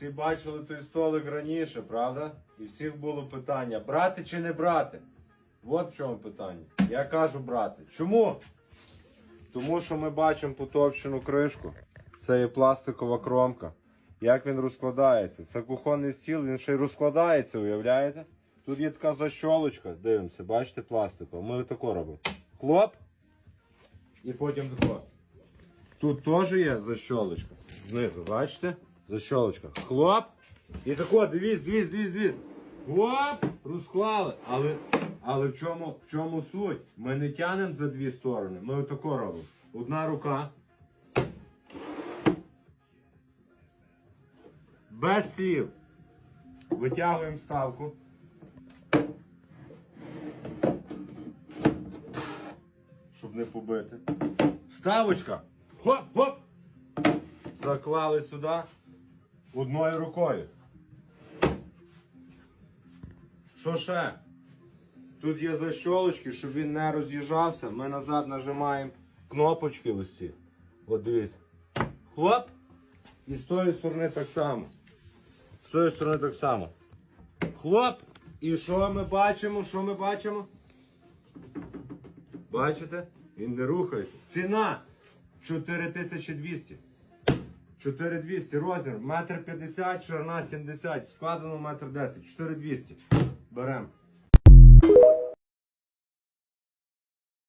всі бачили той столик раніше, правда? І всіх було питання: брати чи не брати? От в чому питання. Я кажу брати. Чому? Тому що ми бачимо потовщену кришку. Це є пластикова кромка. Як він розкладається? Це кухонний стіл, він ще й розкладається, уявляєте? Тут є така защолочка, дивимося, бачите, пластикова. Ми тако робимо. Хлоп. І потім тако. Тут теж є защолочка. Знизу, бачите? Защолочка. Хлоп. І тако, дивіться, дивіться, дивіться, дивіться. Хлоп! Розклали. Але, але в, чому, в чому суть? Ми не тянемо за дві сторони. Ми отако робимо. Одна рука. Без слів. Витягуємо ставку. Щоб не побити. Ставочка. Хоп-хоп. Заклали сюди одною рукою. Що ще? Тут є защолочки, щоб він не роз'їжджався. Ми назад нажимаємо кнопочки ось ці. От дивіться. Хлоп. І з тої сторони так само. З тої сторони так само. Хлоп. І що ми бачимо? Що ми бачимо? Бачите? Він не рухається. Ціна 4200. 4200 розмір, метр 50, ширина 70, складено метр 10, 4200. Беремо.